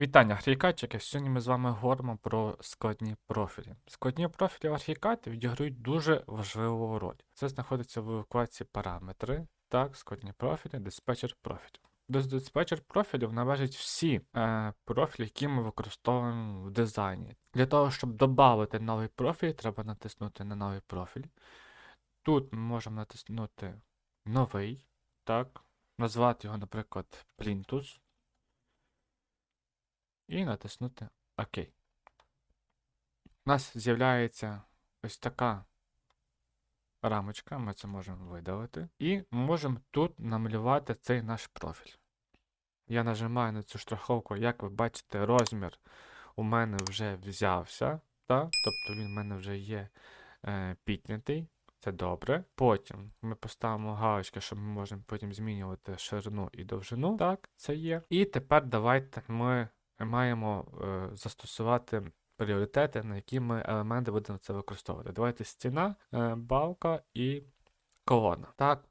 Вітання, архікатчики! Сьогодні ми з вами говоримо про складні профілі. Складні профілі в архікаті відіграють дуже важливу роль. Це знаходиться в вкладці параметри, так, складні профілі, диспетчер профілів. До диспетчер профілів належать всі е, профілі, які ми використовуємо в дизайні. Для того, щоб додати новий профіль, треба натиснути на новий профіль. Тут ми можемо натиснути новий, так, назвати його, наприклад, Plintus і натиснути ОК. У нас з'являється ось така рамочка, ми це можемо видалити. І можемо тут намалювати цей наш профіль. Я нажимаю на цю штриховку, як ви бачите, розмір у мене вже взявся. Та? Тобто він в мене вже є е, піднятий. Це добре. Потім ми поставимо галочки, що ми можемо потім змінювати ширину і довжину. Так, це є. І тепер давайте ми маємо е, застосувати пріоритети, на які ми елементи будемо це використовувати. Давайте стіна, е, балка і колона. Так.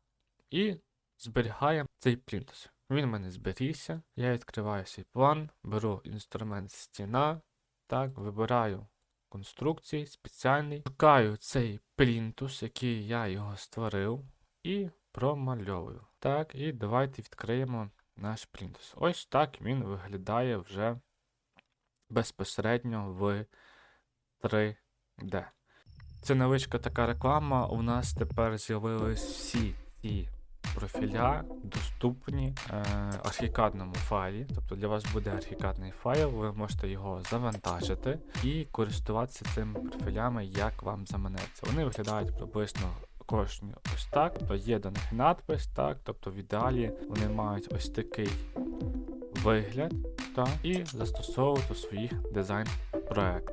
І зберігаємо цей плінтус. Він в мене зберігся. Я відкриваю свій план, беру інструмент стіна, так, вибираю конструкції спеціальний, шукаю цей плінтус, який я його створив, і промальовую. Так, і давайте відкриємо наш плінтус. Ось так він виглядає вже безпосередньо в 3D. Це невеличка така реклама. У нас тепер з'явились всі ці профіля доступні е, архікадному файлі. Тобто для вас буде архікадний файл, ви можете його завантажити і користуватися цими профілями, як вам заманеться. Вони виглядають приблизно кожні ось так, тобто є до них надпис, так, тобто в ідеалі вони мають ось такий вигляд та, і застосовувати у своїх дизайн проєктах.